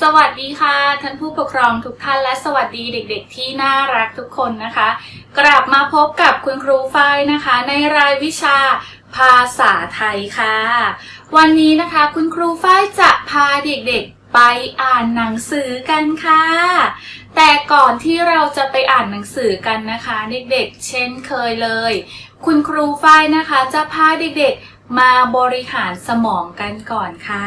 สวัสดีค่ะท่านผู้ปกครองทุกท่านและสวัสดีเด็กๆที่น่ารักทุกคนนะคะ กลับมาพบกับคุณครูฝ้ายนะคะ ในรายวิชาภาษาไทยค่ะ วันนี้นะคะคุณครูฝ้ายจะพาเด็กๆไปอ่านหนังสือกันค่ะ แต่ก่อนที่เราจะไปอ่านหนังสือกันนะคะ เด็กๆ เช่นเคยเลย คุณครูฝ้ายนะคะจะพาเด็กๆ มาบริหารสมองกันก่อนค่ะ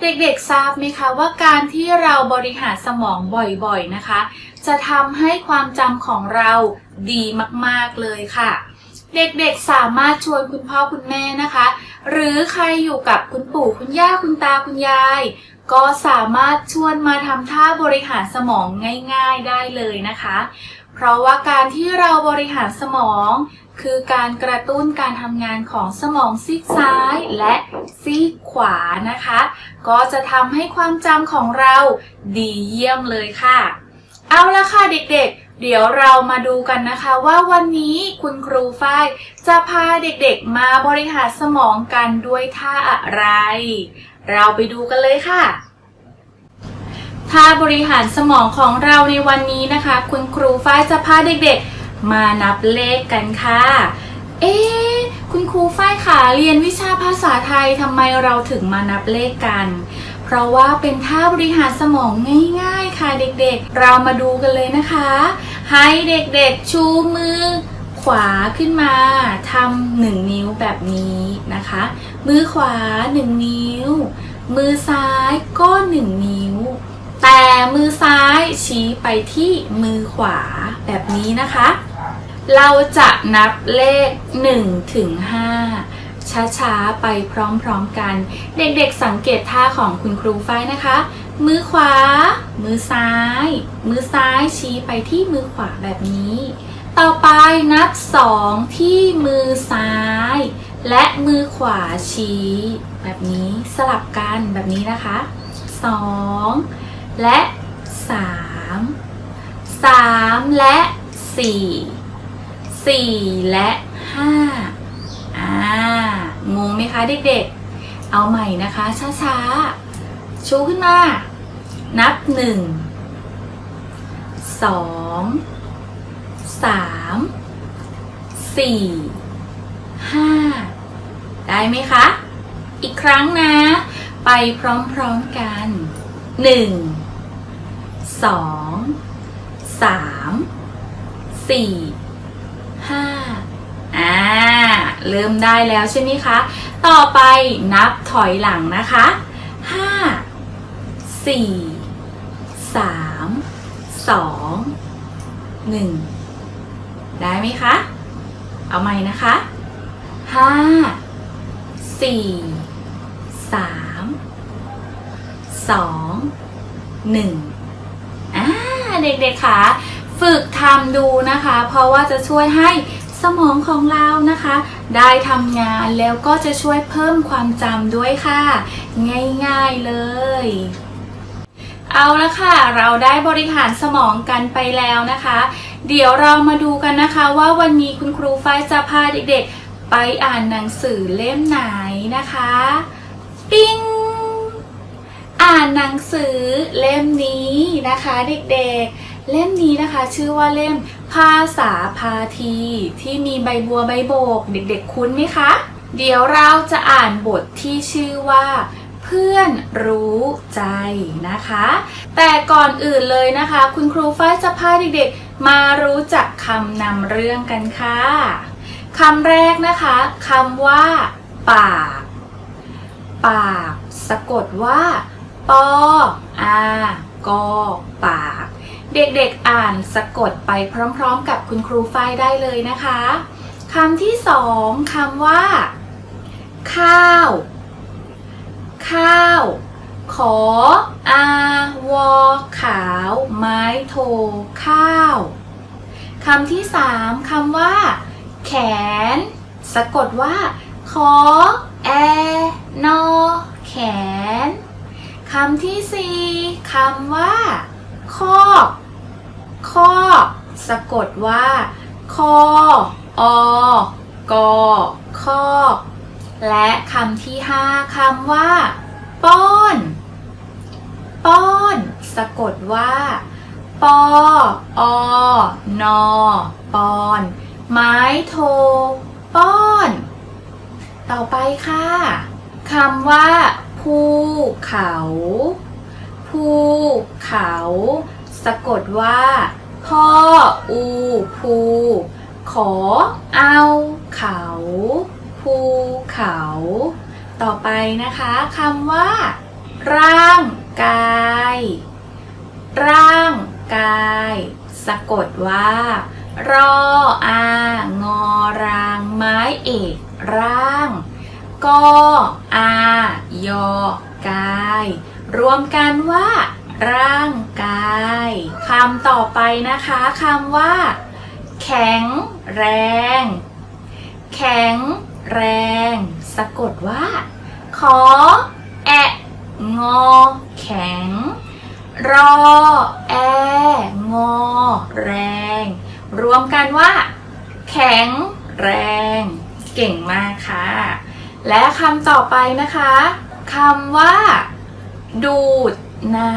เด็กๆทราบไหมคะว่าการที่เราบริหารสมองบ่อยๆนะคะ จะทำให้ความจำของเราดีมากๆเลยค่ะ เด็กๆสามารถชวนคุณพ่อคุณแม่นะคะ หรือใครอยู่กับคุณปู่คุณย่าคุณตาคุณยาย ก็สามารถชวนมาทำท่าบริหารสมองง่าย ๆได้เลยนะคะ เพราะว่าการที่เราบริหารสมอง คือการกระตุ้นการทำงานของสมองซีกซ้ายและซีกขวานะคะ ก็จะทำให้ความจำของเราดีเยี่ยมเลยค่ะ เอาละค่ะเด็กๆ เดี๋ยวเรามาดูกันนะคะว่าวันนี้คุณครูฝ้ายจะพาเด็กๆมาบริหารสมองกันด้วยท่าอะไร เราไปดูกันเลยค่ะท่าบริหารสมองของเราในวันนี้นะคะ คุณครูฝ้ายจะพาเด็กๆ มานับเลขกันค่ะ เอ๊คุณครูฝ้ายค่ะเรียนวิชาภาษาไทยทำไมเราถึงมานับเลขกัน เพราะว่าเป็นท่าบริหารสมองง่ายๆค่ะเด็กๆ เรามาดูกันเลยนะคะ ให้เด็กๆชูมือขวาขึ้นมาทำหนึ่งนิ้วแบบนี้นะคะ มือขวาหนึ่งนิ้ว มือซ้ายก็หนึ่งนิ้ว แต่มือซ้ายชี้ไปที่มือขวาแบบนี้นะคะ เราจะนับเลข 1 ถึง 5 ช้าๆ ไปพร้อมๆกัน เด็กๆสังเกตท่าของคุณครูฝ้ายนะคะ มือขวา มือซ้าย มือซ้ายชี้ไปที่มือขวาแบบนี้ ต่อไปนับ 2 ที่มือซ้าย และมือขวาชี้ แบบนี้สลับกันแบบนี้นะคะ 2 และ 3 3 และ 4 4 และ 5 อ่างงไหมคะเด็กๆ เอาใหม่นะคะ ช้าๆ ชูขึ้นมา นับ 1 2 3 4 5 ได้ไหมคะ อีกครั้งนะ ไปพร้อมๆกัน 1 2 3สี่ห้า อ่าเริ่มได้แล้วใช่ไหมคะ ต่อไปนับถอยหลังนะคะห้าสี่สามสองหนึ่งได้ไหมคะ เอาใหม่นะคะห้าสี่สามสองหนึ่งอ่าเด็กๆค่ะ ฝึกทำดูนะคะ เพราะว่าจะช่วยให้ สมองของเรานะคะ ได้ทำงานแล้วก็จะช่วยเพิ่มความจำด้วยค่ะ ง่ายๆเลย เอาละค่ะ เราได้บริหารสมองกันไปแล้วนะคะ เดี๋ยวเรามาดูกันนะคะว่าวันนี้คุณครูฝ้ายจะพาเด็กๆ ไปอ่านหนังสือเล่มไหนนะคะ ปิ้งอ่านหนังสือเล่มนี้นะคะเด็กๆเล่มนี้นะคะชื่อว่าเล่มภาษาพาที ที่มีใบบัวใบโบก เด็กๆคุ้นไหมคะ เดี๋ยวเราจะอ่านบทที่ชื่อว่า เพื่อนรู้ใจนะคะ แต่ก่อนอื่นเลยนะคะ คุณครูฝ้ายจะพาเด็กๆ มารู้จักคำนำเรื่องกันค่ะคำแรกนะคะคำว่า ปาก ปาก สะกดว่าปออากอปาก เด็กๆอ่านสะกดไปพร้อมๆกับคุณครูฝ้ายได้เลยนะคะคำที่สองคำว่า ข้าว ข้าว ขอ อาวอขาว ไม้โท ข้าวคำที่สามคำว่า แขน สะกดว่า ขอ แอ นอ แขนคำที่สี่คำว่า คอก คอสะกดว่าคออกอคอและคำที่ห้าคำว่า ป้อนปป้อน สะกดว่าปออนอปอน ไม้โท ป้อน ต่อไปค่ะคำว่า ภูเขา ภูเขา สะกดว่า พ่ออูภูขอเอาเขาภูเขา ต่อไปนะคะคำว่า ร่างกาย ร่างกาย สะกดว่า รออางอรางไม้เอกร่างกออายอกาย รวมกันว่า ร่างกายคำต่อไปนะคะคำว่า แข็งแรง แข็งแรง สะกดว่า ขอ แอะงอ แข็ง รอ แองอ แรง รวมกันว่า แข็งแรง เก่งมากค่ะ และคำต่อไปนะคะคำว่า ดูด น้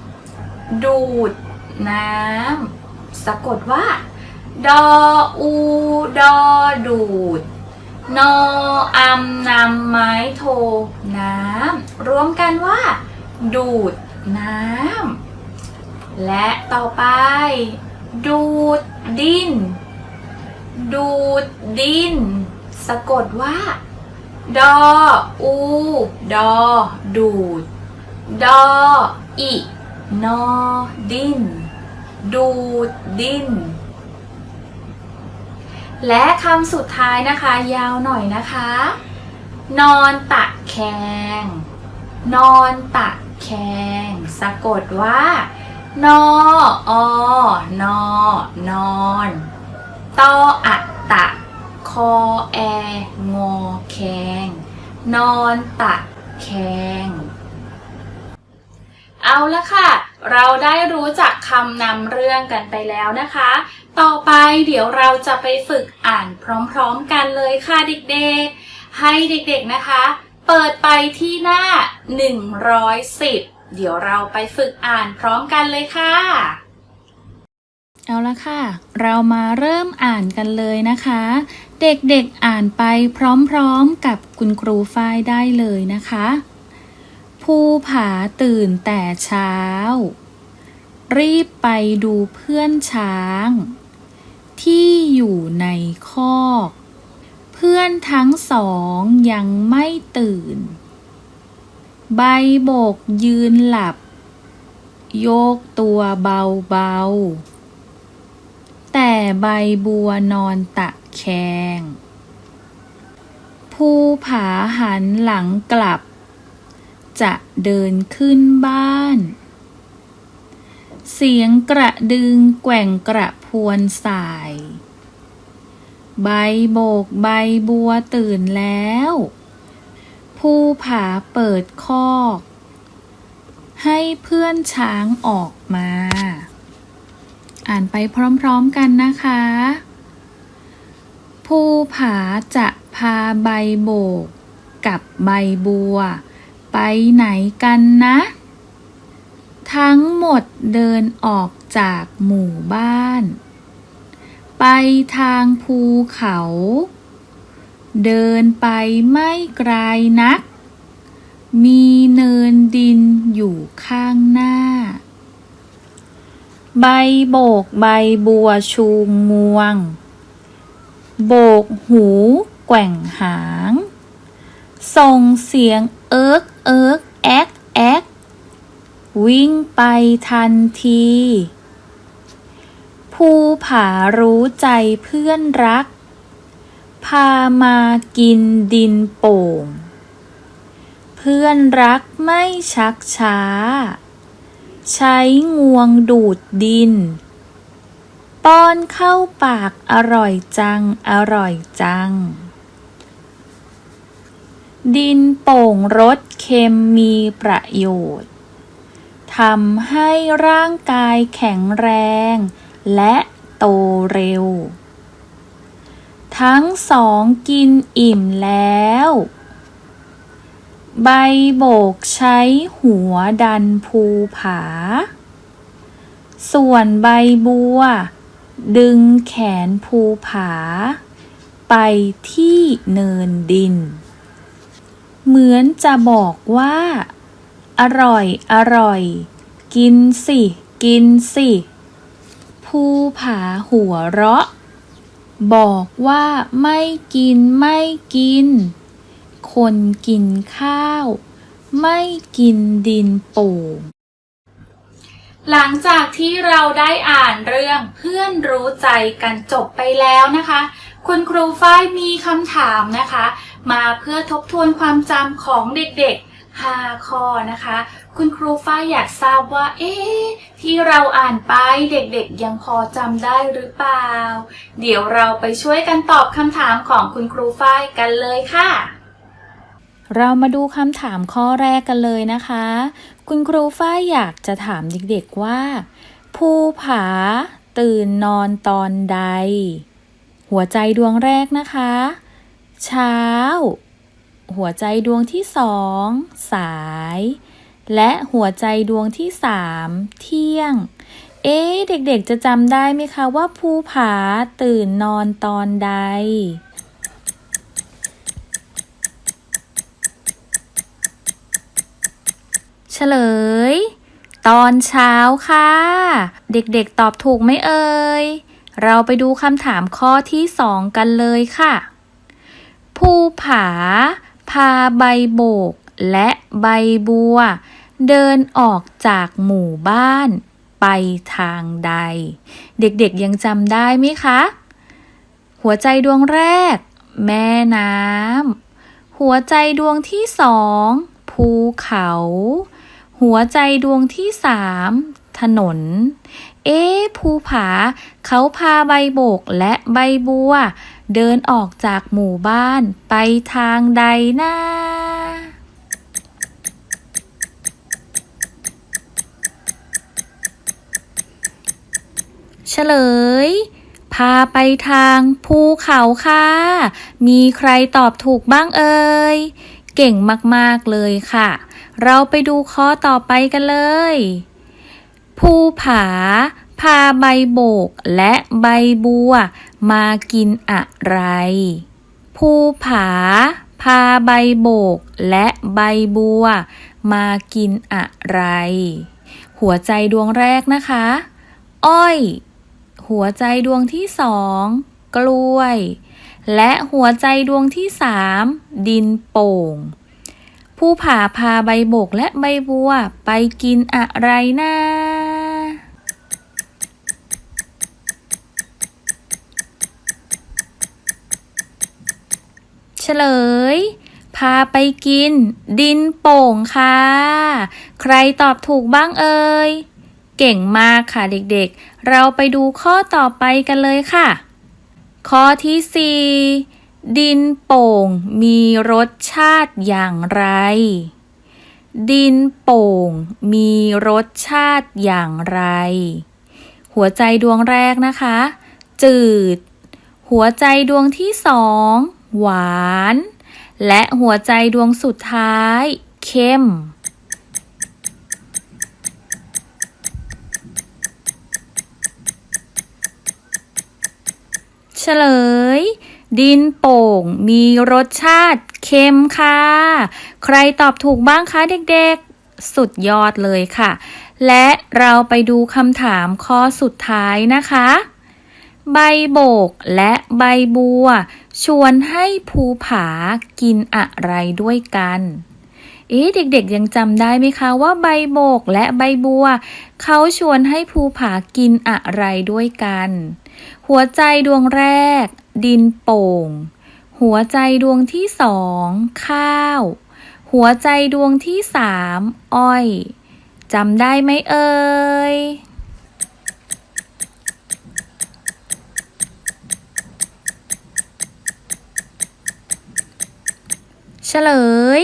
ำดูด น้ำสะกดว่า ดออูดอดูด นออัมนำไม้โท น้ำรวมกันว่า ดูด น้ำและต่อไป ดูดดิน ดูดดิน สะกดว่า ดออู ดอ ดูด ดออินอดิน ดูดิน และคำสุดท้ายนะคะ ยาวหน่อยนะคะ นอนตะแคง นอนตะแคง สะกดว่า นออนอนอนตออะตะ คอแองอแคง นอนตะแคง เอาละค่ะ เราได้รู้จักคำนำเรื่องกันไปแล้วนะคะ ต่อไปเดี๋ยวเราจะไปฝึกอ่านพร้อมๆกันเลยค่ะเด็กๆ ให้เด็กๆนะคะ เปิดไปที่หน้า 110 เดี๋ยวเราไปฝึกอ่านพร้อมกันเลยค่ะ เอาละค่ะ เรามาเริ่มอ่านกันเลยนะคะ เด็กๆอ่านไปพร้อมๆกับคุณครูฝ้ายได้เลยนะคะ ภูผาตื่นแต่เช้า รีบไปดูเพื่อนช้าง ที่อยู่ในคอก เพื่อนทั้งสองยังไม่ตื่น ใบโบกยืนหลับ โยกตัวเบาๆ แต่ใบบัวนอนตะแคง ภูผาหันหลังกลับ จะเดินขึ้นบ้าน เสียงกระดึงแกว่งกระพวนสาย ใบโบกใบบัวตื่นแล้วภูผาเปิดคอก ให้เพื่อนช้างออกมา อ่านไปพร้อมๆกันนะคะภูผาจะพาใบโบกกับใบบัว ไปไหนกันนะ ทั้งหมดเดินออกจากหมู่บ้าน ไปทางภูเขา เดินไปไม่ไกลนัก มีเนินดินอยู่ข้างหน้า ใบโบกใบบัวชูงวง โบกหูแกว่งหาง ส่งเสียง เอิกเอิกแอกแอกวิ่งไปทันที ภูผารู้ใจเพื่อนรัก พามากินดินโป่ง เพื่อนรักไม่ชักช้า ใช้งวงดูดดิน ป้อนเข้าปากอร่อยจัง อร่อยจัง ดินโป่งรสเค็มมีประโยชน์ทำให้ร่างกายแข็งแรง และโตเร็ว ทั้งสองกินอิ่มแล้ว ใบโบกใช้หัวดันภูผา ส่วนใบบัว ดึงแขนภูผา ไปที่เนินดิน เหมือนจะบอกว่า อร่อย อร่อย กินสิ กินสิภูผาหัวเราะ บอกว่าไม่กินไม่กิน คนกินข้าว ไม่กินดินโป่งหลังจากที่เราได้อ่านเรื่องเพื่อนรู้ใจกันจบไปแล้วนะคะ คุณครูฝ้ายมีคำถามนะคะ มาเพื่อทบทวนความจำของเด็กๆ 5 ข้อนะคะ คุณครูฝ้ายอยากทราบว่า เอ๊ะที่เราอ่านไปเด็กๆ ยังพอจำได้หรือเปล่า เดี๋ยวเราไปช่วยกันตอบคำถามของคุณครูฝ้ายกันเลยค่ะ เรามาดูคำถามข้อแรกกันเลยนะคะ คุณครูฝ้ายอยากจะถามเด็กๆว่า ภูผาตื่นนอนตอนใด หัวใจดวงแรกนะคะ เช้า หัวใจดวงที่สอง สาย และหัวใจดวงที่สามเที่ยง เอ๊ะเด็กๆจะจำได้ไหมคะว่าภูผาตื่นนอนตอนใดเฉลย ตอนเช้าค่ะ เด็กๆตอบถูกไหมเอ่ย เราไปดูคำถามข้อที่สองกันเลยค่ะ ภูผา พาใบโบก และใบบัว เดินออกจากหมู่บ้าน ไปทางใด เด็กๆยังจำได้ไหมคะ หัวใจดวงแรก แม่น้ำหัวใจดวงที่สองภูเขา หัวใจดวงที่สาม ถนน เอ๊ภูผา เขาพาใบโบกและใบบัว เดินออกจากหมู่บ้านไปทางใดนะเฉลย พาไปทางภูเขาค่ะ มีใครตอบถูกบ้างเอ่ย เก่งมาก ๆ เลยค่ะ เราไปดูข้อต่อไปกันเลย ภูผา พาใบโบกและใบบัว มากินอะไร ภูผา พาใบโบกและใบบัว มากินอะไร หัวใจดวงแรกนะคะ อ้อย หัวใจดวงที่สอง กล้วย และหัวใจดวงที่สามดินโป่งผู้ผาพาใบโบกและใบบัวไปกินอะไรนะ เฉลย พาไปกิน ดินโป่งค่ะ ใครตอบถูกบ้างเอ่ย เก่งมากค่ะเด็กๆ เราไปดูข้อต่อไปกันเลยค่ะ ข้อที่ 4 ดินโป่งมีรสชาติอย่างไร ดินโป่งมีรสชาติอย่างไร หัวใจดวงแรกนะคะ จืด หัวใจดวงที่สอง หวาน และหัวใจดวงสุดท้าย เข้ม เฉลย ดินโป่งมีรสชาติเค็มค่ะ ใครตอบถูกบ้างคะเด็กๆ สุดยอดเลยค่ะ และเราไปดูคำถามข้อสุดท้ายนะคะ ใบโบกและใบบัว ชวนให้ภูผากินอะไรด้วยกัน เอ๊ะเด็กๆยังจำได้ไหมคะว่าใบโบกและใบบัว เขาชวนให้ภูผากินอะไรด้วยกัน หัวใจดวงแรก ดินโป่ง หัวใจดวงที่สองข้าว หัวใจดวงที่สามอ้อยจำได้ไหมเอ่ย ฉลย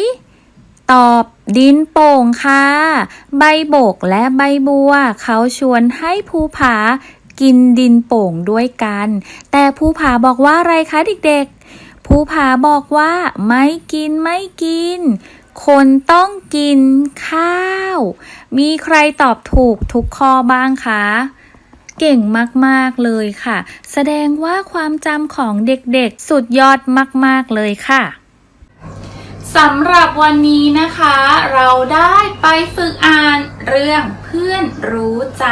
ตอบดินโป่งค่ะ ใบโบกและใบบัว เขาชวนให้ภูผากินดินโป่งด้วยกัน แต่ภูผาบอกว่าอะไรคะเด็กๆ ภูผาบอกว่าไม่กินไม่กิน คนต้องกินข้าว มีใครตอบถูกทุกข้อบ้างคะเก่งมากๆเลยค่ะ แสดงว่าความจำของเด็กๆ สุดยอดมากๆเลยค่ะ สำหรับวันนี้นะคะ เราได้ไปฝึกอ่านเรื่องเพื่อนรู้ใจ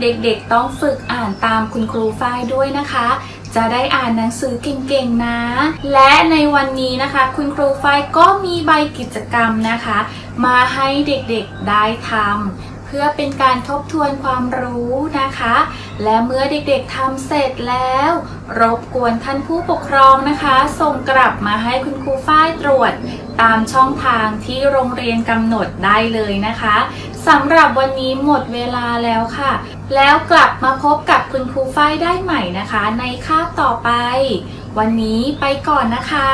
เด็กๆต้องฝึกอ่านตามคุณครูฝ้ายด้วยนะคะ จะได้อ่านหนังสือเก่งๆนะ และในวันนี้นะคะ คุณครูฝ้ายก็มีใบกิจกรรมนะคะ มาให้เด็กๆได้ทำ พื่อเป็นการทบทวนความรู้นะคะ และเมื่อเด็กๆทำเสร็จแล้ว รบกวนท่านผู้ปกครองนะคะ ส่งกลับมาให้คุณครูฝ้ายตรวจ ตามช่องทางที่โรงเรียนกำหนดได้เลยนะคะสำหรับวันนี้หมดเวลาแล้วค่ะ แล้วกลับมาพบกับคุณครูฝ้ายได้ใหม่นะคะ ในคาบต่อไป วันนี้ไปก่อนนะคะ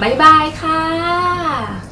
บ๊ายบายค่ะ